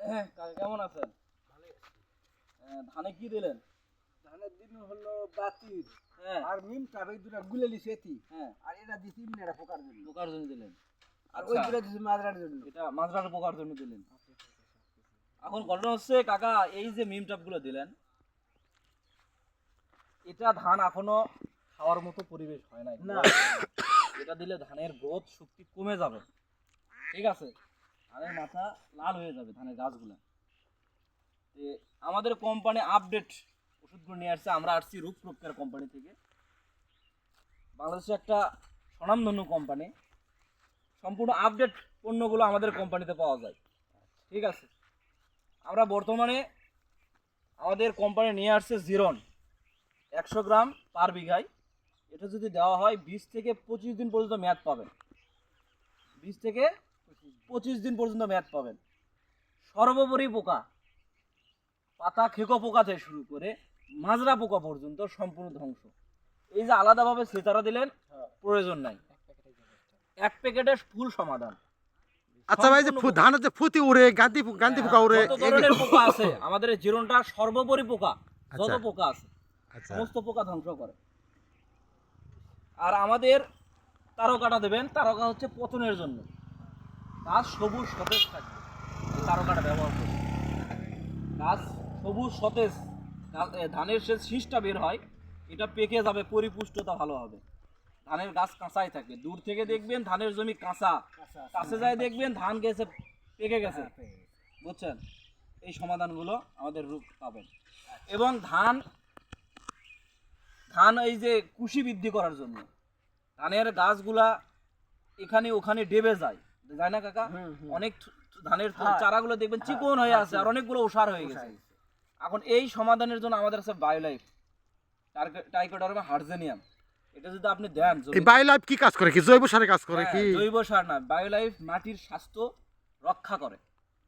হ্যাঁ, কাকা কেমন আছেন? হ্যাঁ, ধানে কি দিলেন? ধানের দিন হলো বাতির হ্যাঁ। আর মিম টাবে দুটা গুলে আর এটা দিছি পোকার জন্য। পোকার জন্য দিলেন? আর ওই আচ্ছা। দুটা দিছি মাজরার জন্য। এটা মাজরার পোকার জন্য দিলেন? এখন ঘটনা হচ্ছে কাকা এই যে মিমগুলো দিলেন এটা ধান এখনও খাওয়ার মতো পরিবেশ হয় নাই। না। এটা দিলে ধানের গ্রোথ শক্তি কমে যাবে। ঠিক আছে? ধানের মাথা লাল হয়ে যাবে ধানের গাছগুলো। আমাদের কোম্পানি আপডেট ওষুধগুলো নিয়ে আসছে, আমরা আসছি রূপ প্রক্রিয়ার কোম্পানি থেকে। বাংলাদেশে একটা স্বনামধন্য কোম্পানি সম্পূর্ণ আপডেট পণ্যগুলো আমাদের কোম্পানিতে পাওয়া যায়। ঠিক আছে? আমরা বর্তমানে আমাদের কোম্পানি নিয়ে আসছে জিরন একশো গ্রাম পার বিঘায়। এটা যদি দেওয়া হয়, বিশ থেকে পঁচিশ দিন পর্যন্ত মেয়াদ পাবেন। বিশ থেকে পঁচিশ দিন পর্যন্ত মেয়াদ পাবেন। সর্বোপরি পোকা। পাতা খেকো পোকা থেকে শুরু করে মাজরা পোকা পর্যন্ত সম্পূর্ণ ধ্বংস। এই যে আলাদাভাবে সেতারা দিলেন প্রয়োজন নাই। এক প্যাকেটে ফুল সমাধান। আচ্ছা ভাই যে ধানের যে ফুতি উড়ে গান্ধি গান্ধি পোকা উড়ে যত ধরনের পোকা আছে আমাদের এই জিরনটা সর্বোপরি পোকা যত আচ্ছা। পোকা আছে আচ্ছা। সমস্ত পোকা ধ্বংস করে। আর আমাদের তারকাটা দেবেন তারকা হচ্ছে পতনের জন্য। গাছ সবুজ সতেজ থাকবে। তারকাটা ব্যবহার গাছ সবুজ সতেজ ধানের সে শীষটা বের হয় এটা পেকে যাবে পরিপুষ্টতা ভালো হবে। ধানের গাছ কাঁচাই থাকবে। দূর থেকে দেখবেন ধানের জমি কাঁচা। কাছে যায় দেখবেন ধান গেছে। পেকে গেছে। বুঝছেন? এই সমাধানগুলো আমাদের রূপ পাবেন। এবং ধান ধান এই যে কুশি বৃদ্ধি করার জন্য ধানের গাছগুলা এখানে ওখানে ডেবে যায়। যায় না কাকা। অনেক ধানের হ্যাঁ। চারাগুলো দেখবেন চিকন হয়ে আছে আর অনেকগুলো ওষার হয়ে গেছে। এখন এই সমাধানের জন্য আমাদের আছে বায়োলাইফ টাইকোডারমা হার্জেনিয়াম। এটা যদি আপনি দেন এই জমিতে- বাই লাইফ কি কাজ করে কি? জৈব সারে কাজ করে হ্যাঁ, কি? জৈব সার না বায়োলাইফ মাটির স্বাস্থ্য রক্ষা করে।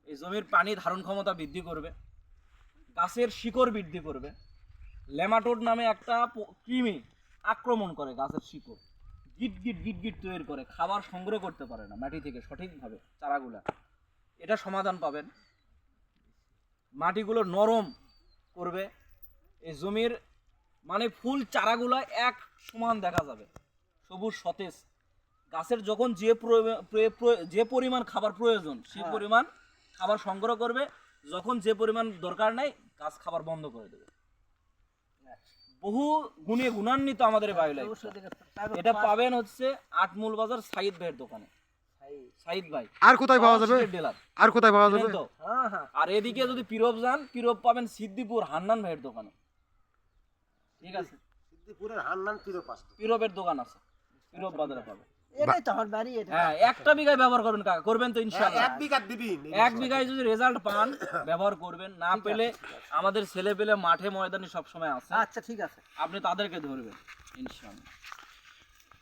এই জমির পানি ধারণ ক্ষমতা বৃদ্ধি করবে গাছের শিকড় বৃদ্ধি করবে। ল্যামাটোড নামে একটা কৃমি আক্রমণ করে গাছের শিকড়। গিট গিট গিট গিট তৈরি করে খাবার সংগ্রহ করতে পারে না মাটি থেকে সঠিকভাবে চারাগুলা। এটা সমাধান পাবেন। মাটিগুলো নরম করবে। এই জমির মানে ফুল চারাগুলো এক সমান দেখা যাবে। সবুজ সতেজ। গাছের যখন যে যে পরিমাণ খাবার প্রয়োজন সেই হ্যাঁ। পরিমাণ খাবার সংগ্রহ করবে। যখন যে পরিমাণ দরকার নাই গাছ খাবার বন্ধ করে দেবে। বহু গুণে গুণান্বিত আমাদের দেখে তারপর এটা পাবেন হচ্ছে আটমূল বাজার সাইদ ভাইয়ের দোকানে। সাইদ। ভাই। আর কোথায় পাওয়া যাবে? ডিলার আর কোথায় পাওয়া যাবে? হ্যাঁ হ্যাঁ। আর এদিকে যদি পিরব যান পিরব পাবেন সিদ্দিপুর হান্নান ভাইয়ের দোকানে। ঠিক আছে? সিদ্দিপুরের হান্নান পিরব আছে পিরবের দোকান আছে। পিরব বাজারে পাবে এটাই তো আমার বাড়ি এটা হ্যাঁ একটা বিঘায় ব্যবহার করবেন কাকা করবেন তো ইনশাআল্লাহ। এক বিঘা দিবিন এক বিঘায় যদি রেজাল্ট পান ব্যবহার করবেন না পেলে আমাদের ছেলে পেলে মাঠে ময়দানে সবসময় আছে। আচ্ছা ঠিক আছে। আপনি তাদেরকে ধরবেন ইনশাআল্লাহ।